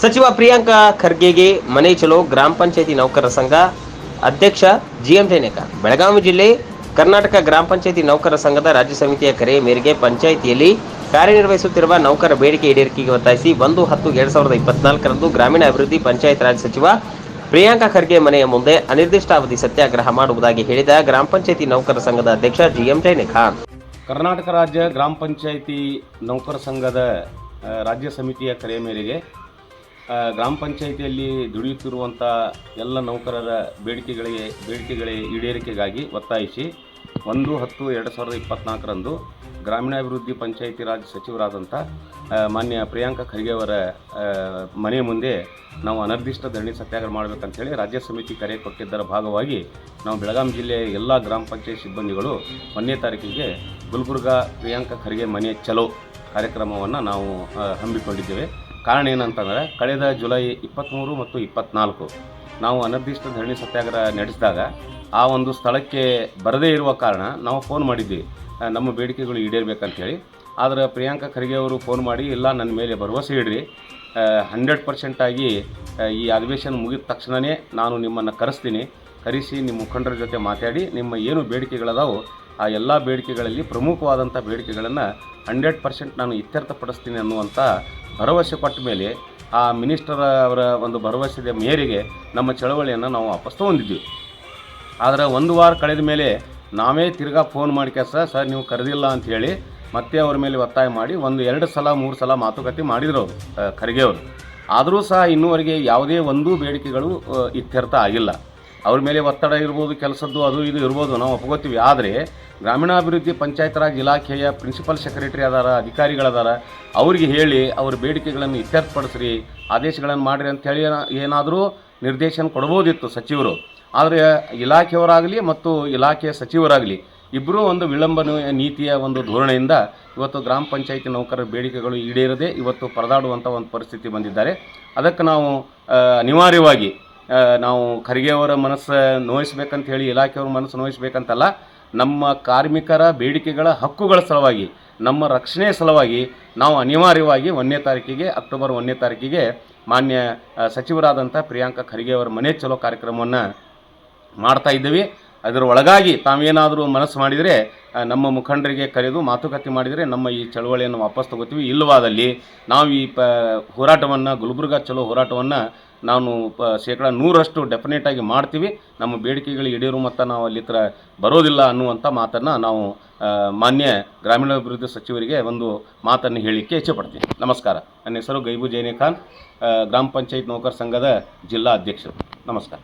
ಸಚಿವ ಪ್ರಿಯಾಂಕಾ ಖರ್ಗೆಗೆ ಮನೆ ಚಲೋ ಗ್ರಾಮ ಪಂಚಾಯತಿ ನೌಕರರ ಸಂಘ, ಅಧ್ಯಕ್ಷ ಜಿಎಂ ಜೈನೇಕ ಬೆಳಗಾವಿ ಜಿಲ್ಲೆ ಕರ್ನಾಟಕ ಗ್ರಾಮ ಪಂಚಾಯತಿ ನೌಕರರ ಸಂಘದ ರಾಜ್ಯ ಸಮಿತಿಯ ಕರೆಯ ಮೇರೆಗೆ ಪಂಚಾಯಿತಿಯಲ್ಲಿ ಕಾರ್ಯನಿರ್ವಹಿಸುತ್ತಿರುವ ನೌಕರ ಬೇಡಿಕೆ ಈಡೇರಿಕೆಗೆ ಒತ್ತಾಯಿಸಿ ಒಂದು ಹತ್ತು ಎರಡ್ ಸಾವಿರದ ಇಪ್ಪತ್ನಾಲ್ಕರಂದು ಗ್ರಾಮೀಣ ಅಭಿವೃದ್ಧಿ ಪಂಚಾಯತ್ ರಾಜ್ ಸಚಿವ ಪ್ರಿಯಾಂಕಾ ಖರ್ಗೆ ಮನೆಯ ಮುಂದೆ ಅನಿರ್ದಿಷ್ಟಾವಧಿ ಸತ್ಯಾಗ್ರಹ ಮಾಡುವುದಾಗಿ ಹೇಳಿದ ಗ್ರಾಮ ಪಂಚಾಯತಿ ನೌಕರರ ಸಂಘದ ಅಧ್ಯಕ್ಷ ಜಿಎಂ ಜೈನೇಖಾನ್ ಕರ್ನಾಟಕ ರಾಜ್ಯ ಗ್ರಾಮ ಪಂಚಾಯಿತಿ ನೌಕರ ಸಂಘದ ರಾಜ್ಯ ಸಮಿತಿಯ ಕರೆ ಮೇರೆಗೆ ಗ್ರಾಮ ಪಂಚಾಯಿತಿಯಲ್ಲಿ ದುಡಿಯುತ್ತಿರುವಂಥ ಎಲ್ಲ ನೌಕರರ ಬೇಡಿಕೆಗಳಿಗೆ ಬೇಡಿಕೆಗಳ ಈಡೇರಿಕೆಗಾಗಿ ಒತ್ತಾಯಿಸಿ ಒಂದು ಹತ್ತು ಎರಡು ಸಾವಿರದ ಇಪ್ಪತ್ನಾಲ್ಕರಂದು ಗ್ರಾಮೀಣಾಭಿವೃದ್ಧಿ ಪಂಚಾಯಿತಿ ರಾಜ್ ಸಚಿವರಾದಂಥ ಮಾನ್ಯ ಪ್ರಿಯಾಂಕ ಖರ್ಗೆ ಅವರ ಮನೆ ಮುಂದೆ ನಾವು ಅನಿರ್ದಿಷ್ಟ ಧರಣಿ ಸತ್ಯಾಗ್ರಹ ಮಾಡಬೇಕಂತೇಳಿ ರಾಜ್ಯ ಸಮಿತಿ ಕರೆ ಕೊಟ್ಟಿದ್ದರ ಭಾಗವಾಗಿ ನಾವು ಬೆಳಗಾವಿ ಜಿಲ್ಲೆಯ ಎಲ್ಲ ಗ್ರಾಮ ಪಂಚಾಯತ್ ಸಿಬ್ಬಂದಿಗಳು ಒಂದನೇ ತಾರೀಕಿಗೆ ಗುಲ್ಬುರ್ಗಾ ಪ್ರಿಯಾಂಕ ಖರ್ಗೆ ಮನೆ ಚಲೋ ಕಾರ್ಯಕ್ರಮವನ್ನು ನಾವು ಹಮ್ಮಿಕೊಂಡಿದ್ದೇವೆ. ಕಾರಣ ಏನಂತಂದರೆ, ಕಳೆದ ಜುಲೈ ಇಪ್ಪತ್ತ್ಮೂರು ಮತ್ತು ಇಪ್ಪತ್ತ್ನಾಲ್ಕು ನಾವು ಅನಿರ್ದಿಷ್ಟ ಧರಣಿ ಸತ್ಯಾಗ್ರಹ ನಡೆಸಿದಾಗ ಆ ಒಂದು ಸ್ಥಳಕ್ಕೆ ಬರದೇ ಇರುವ ಕಾರಣ ನಾವು ಫೋನ್ ಮಾಡಿದ್ವಿ. ನಮ್ಮ ಬೇಡಿಕೆಗಳು ಈಡೇರಬೇಕಂತೇಳಿ. ಆದರೆ ಪ್ರಿಯಾಂಕಾ ಖರ್ಗೆ ಅವರು ಫೋನ್ ಮಾಡಿ, ಇಲ್ಲ, ನನ್ನ ಮೇಲೆ ಭರವಸೆ ಇಡ್ರಿ. ಹಂಡ್ರೆಡ್ ಪರ್ಸೆಂಟಾಗಿ ಈ ಅಧಿವೇಶನ ಮುಗಿದ ತಕ್ಷಣವೇ ನಾನು ನಿಮ್ಮನ್ನು ಕರೆಸ್ತೀನಿ. ಕರೆಸಿ, ನಿಮ್ಮ ಮುಖಂಡರ ಜೊತೆ ಮಾತಾಡಿ, ನಿಮ್ಮ ಏನು ಬೇಡಿಕೆಗಳದಾವು ಆ ಎಲ್ಲ ಬೇಡಿಕೆಗಳಲ್ಲಿ ಪ್ರಮುಖವಾದಂಥ ಬೇಡಿಕೆಗಳನ್ನು ಹಂಡ್ರೆಡ್ ಪರ್ಸೆಂಟ್ ನಾನು ಇತ್ಯರ್ಥಪಡಿಸ್ತೀನಿ ಅನ್ನುವಂಥ ಭರವಸೆ ಕೊಟ್ಟ ಮೇಲೆ ಆ ಮಿನಿಸ್ಟರ್ ಅವರ ಒಂದು ಭರವಸೆದ ಮೇರೆಗೆ ನಮ್ಮ ಚಳವಳಿಯನ್ನು ನಾವು ವಾಪಸ್ ತೊಗೊಂಡಿದ್ವಿ. ಆದರೆ ಒಂದು ವಾರ ಕಳೆದ ಮೇಲೆ ನಾವೇ ತಿರ್ಗಾ ಫೋನ್ ಮಾಡಿ ಕೆಲಸ, ಸರ್, ನೀವು ಕರೆದಿಲ್ಲ ಅಂತ ಹೇಳಿ ಮತ್ತೆ ಅವ್ರ ಮೇಲೆ ಒತ್ತಾಯ ಮಾಡಿ ಒಂದು ಎರಡು ಸಲ, ಮೂರು ಸಲ ಮಾತುಕತೆ ಮಾಡಿದರು ಅವರು ಖರ್ಗೆ ಅವರು. ಆದರೂ ಸಹ ಇನ್ನೂವರೆಗೆ ಯಾವುದೇ ಒಂದೂ ಬೇಡಿಕೆಗಳು ಇತ್ಯರ್ಥ ಆಗಿಲ್ಲ. ಅವ್ರ ಮೇಲೆ ಒತ್ತಡ ಇರ್ಬೋದು, ಕೆಲಸದ್ದು ಅದು ಇದು ಇರ್ಬೋದು, ನಾವು ಒಪ್ಕೋತೀವಿ. ಆದರೆ ಗ್ರಾಮೀಣಾಭಿವೃದ್ಧಿ ಪಂಚಾಯತ್ ರಾಜ್ ಇಲಾಖೆಯ ಪ್ರಿನ್ಸಿಪಲ್ ಸೆಕ್ರೆಟರಿ ಅದಾರ, ಅಧಿಕಾರಿಗಳದಾರ, ಅವ್ರಿಗೆ ಹೇಳಿ ಅವ್ರ ಬೇಡಿಕೆಗಳನ್ನು ಇತ್ಯರ್ಥಪಡಿಸ್ರಿ, ಆದೇಶಗಳನ್ನು ಮಾಡಿರಿ ಅಂತ ಹೇಳಿ ಏನಾದರೂ ನಿರ್ದೇಶನ ಕೊಡ್ಬೋದಿತ್ತು ಸಚಿವರು. ಆದರೆ ಇಲಾಖೆಯವರಾಗಲಿ ಮತ್ತು ಇಲಾಖೆಯ ಸಚಿವರಾಗಲಿ ಇಬ್ಬರೂ ಒಂದು ವಿಳಂಬ ನೀತಿಯ ಒಂದು ಧೋರಣೆಯಿಂದ ಇವತ್ತು ಗ್ರಾಮ ಪಂಚಾಯಿತಿ ನೌಕರರ ಬೇಡಿಕೆಗಳು ಈಡೇರದೆ ಇವತ್ತು ಪರದಾಡುವಂಥ ಒಂದು ಪರಿಸ್ಥಿತಿ ಬಂದಿದ್ದಾರೆ. ಅದಕ್ಕೆ ನಾವು ಅನಿವಾರ್ಯವಾಗಿ ನಾವು ಖರ್ಗೆ ಅವರ ಮನಸ್ಸು ನೋಯಿಸ್ಬೇಕಂತ ಹೇಳಿ, ಇಲಾಖೆಯವ್ರ ಮನಸ್ಸು ನೋಯಿಸ್ಬೇಕಂತಲ್ಲ, ನಮ್ಮ ಕಾರ್ಮಿಕರ ಬೇಡಿಕೆಗಳ ಹಕ್ಕುಗಳ ಸಲುವಾಗಿ, ನಮ್ಮ ರಕ್ಷಣೆ ಸಲುವಾಗಿ ನಾವು ಅನಿವಾರ್ಯವಾಗಿ ಒಂದನೇ ತಾರೀಕಿಗೆ, ಅಕ್ಟೋಬರ್ ಒಂದನೇ ತಾರೀಕಿಗೆ ಮಾನ್ಯ ಸಚಿವರಾದಂಥ ಪ್ರಿಯಾಂಕ ಖರ್ಗೆ ಮನೆ ಚಲೋ ಕಾರ್ಯಕ್ರಮವನ್ನು ಮಾಡ್ತಾ ಇದ್ದೀವಿ. ಅದರ ಒಳಗಾಗಿ ತಾವೇನಾದರೂ ಮನಸ್ಸು ಮಾಡಿದರೆ ನಮ್ಮ ಮುಖಂಡರಿಗೆ ಕರೆದು ಮಾತುಕತೆ ಮಾಡಿದರೆ ನಮ್ಮ ಈ ಚಳವಳಿಯನ್ನು ವಾಪಸ್ ತಗೋತೀವಿ. ಇಲ್ಲವಾದಲ್ಲಿ ನಾವು ಈ ಪ, ಹೋರಾಟವನ್ನು, ಗುಲ್ಬರ್ಗ ಚಲೋ ಹೋರಾಟವನ್ನು ನಾನು ಪ, ಶೇಕಡ ನೂರಷ್ಟು ಡೆಫಿನೆಟಾಗಿ ಮಾಡ್ತೀವಿ. ನಮ್ಮ ಬೇಡಿಕೆಗಳು ಈಡೇರು ಮತ್ತು ನಾವು ಅಲ್ಲಿ ಹತ್ರ ಬರೋದಿಲ್ಲ ಅನ್ನುವಂಥ ಮಾತನ್ನು ನಾವು ಮಾನ್ಯ ಗ್ರಾಮೀಣಾಭಿವೃದ್ಧಿ ಸಚಿವರಿಗೆ ಒಂದು ಮಾತನ್ನು ಹೇಳಲಿಕ್ಕೆ ಇಚ್ಛೆಪಡ್ತೀನಿ ನಮಸ್ಕಾರ. ನನ್ನ ಹೆಸರು ಗೈಬು ಜೈನೆ ಖಾನ್ ಗ್ರಾಮ ಪಂಚಾಯತ್ ನೌಕರ ಸಂಘದ ಜಿಲ್ಲಾ ಅಧ್ಯಕ್ಷರು. ನಮಸ್ಕಾರ.